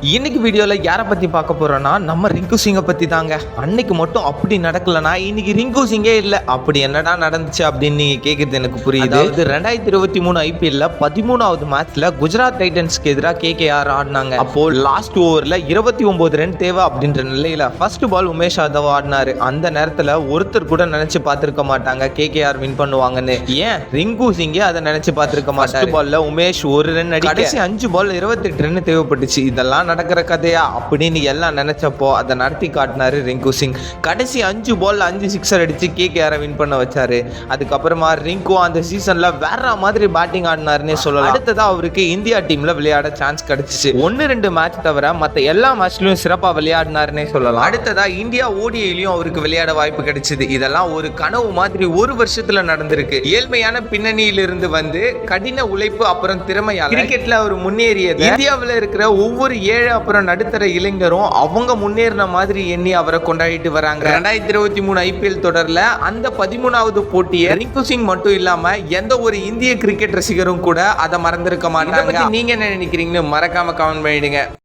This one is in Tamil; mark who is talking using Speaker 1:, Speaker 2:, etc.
Speaker 1: இன்னைக்கு வீடியோல யாரை பத்தி பார்க்க போறோம்னா நம்ம ரிங்கு சிங்கை பத்தி தாங்க. அன்னைக்கு மட்டும் அப்படி நடக்கலனா இன்னைக்கு ரிங்கு சிங்கே இல்ல. அப்படி என்னடா நடந்துச்சு அப்படின்னு நீங்க கேக்குறது எனக்கு புரியுது. அதாவது ரெண்டாயிரத்தி இருபத்தி மூணு ஐபிஎல்ல பதிமூணாவது மேட்ச்ல குஜராத் டைட்டன்ஸ்க்கு எதிராக கேகேஆர் ஆடினாங்க. அப்போ லாஸ்ட் ஓவர்ல இருபத்தி ஒன்பது ரன் தேவை அப்படின்ற நிலையில ஃபர்ஸ்ட் பால் உமேஷ் யாதவ் ஆடினாரு. அந்த நேரத்துல ஒருத்தர் கூட நினைச்சு பார்த்திருக்க மாட்டாங்க. கேகேஆர் வின் பண்ணுவாங்கன்னு. ஏன்? ரிங்கு சிங்கே அதை நினைச்சு பார்த்திருக்க மாட்டாரு. பால்ல உமேஷ் ஒரு ரன் அடி கடைசி அஞ்சு பால் இருபத்தெட்டு ரன் தேவைப்பட்டுச்சு. இதெல்லாம் நடக்கிற கதையா? அப்படின்னு எல்லாம் நினைச்சப்போ அதை நடத்தி காட்டினாரு ரிங்கு சிங். கடைசி அஞ்சு பால் அஞ்சு சிக்ஸர் அடிச்சு கேகேஆரை வின் பண்ண வச்சாரு. அதுக்கப்புறமா ரிங்கு அந்த சீசன்ல வேற மாதிரி பேட்டிங் ஆடினாருன்னே சொல்லலாம். அடுத்ததாக அவருக்கு இந்தியா டீம்ல விளையாட சான்ஸ் கிடைச்சிச்சு. ஒன்னு ரெண்டு மேட்ச் தவிர மத்த எல்லா மேட்ச்லயும் சிறப்பா விளையாடினாருன்னே சொல்லலாம். அடுத்ததா இந்தியா ஓடிஐலயும் அவருக்கு விளையாட வாய்ப்பு கிடைச்சது. இதெல்லாம் ஒரு கனவு மாதிரி ஒரு வருஷத்துல நடந்திருக்கு. ஏழ்மையான பின்னணியிலிருந்து வந்து கடின உழைப்பு அப்புறம் திறமையால கிரிக்கெட்ல அவர் முன்னேறியது இந்தியாவில் இருக்கிற ஒவ்வொரு ஏழை அப்புறம் நடுத்தர இளைஞரும் அவங்க முன்னேறின மாதிரி எண்ணி அவரை கொண்டாடிட்டு வராங்க. ரெண்டாயிரத்தி இருபத்தி மூணு ஐபிஎல் தொடர்ல அந்த பதிமூணாவது போட்டியை ரிங்கு சிங் மட்டும் இல்லாம எந்த ஒரு இந்திய கிரிக்கெட் ரசிகரும் கூட அதை மறந்திருக்க மாட்டாங்க. நீங்க என்ன நினைக்கிறீங்கன்னு மறக்காம கமெண்ட் பண்ணிடுங்க.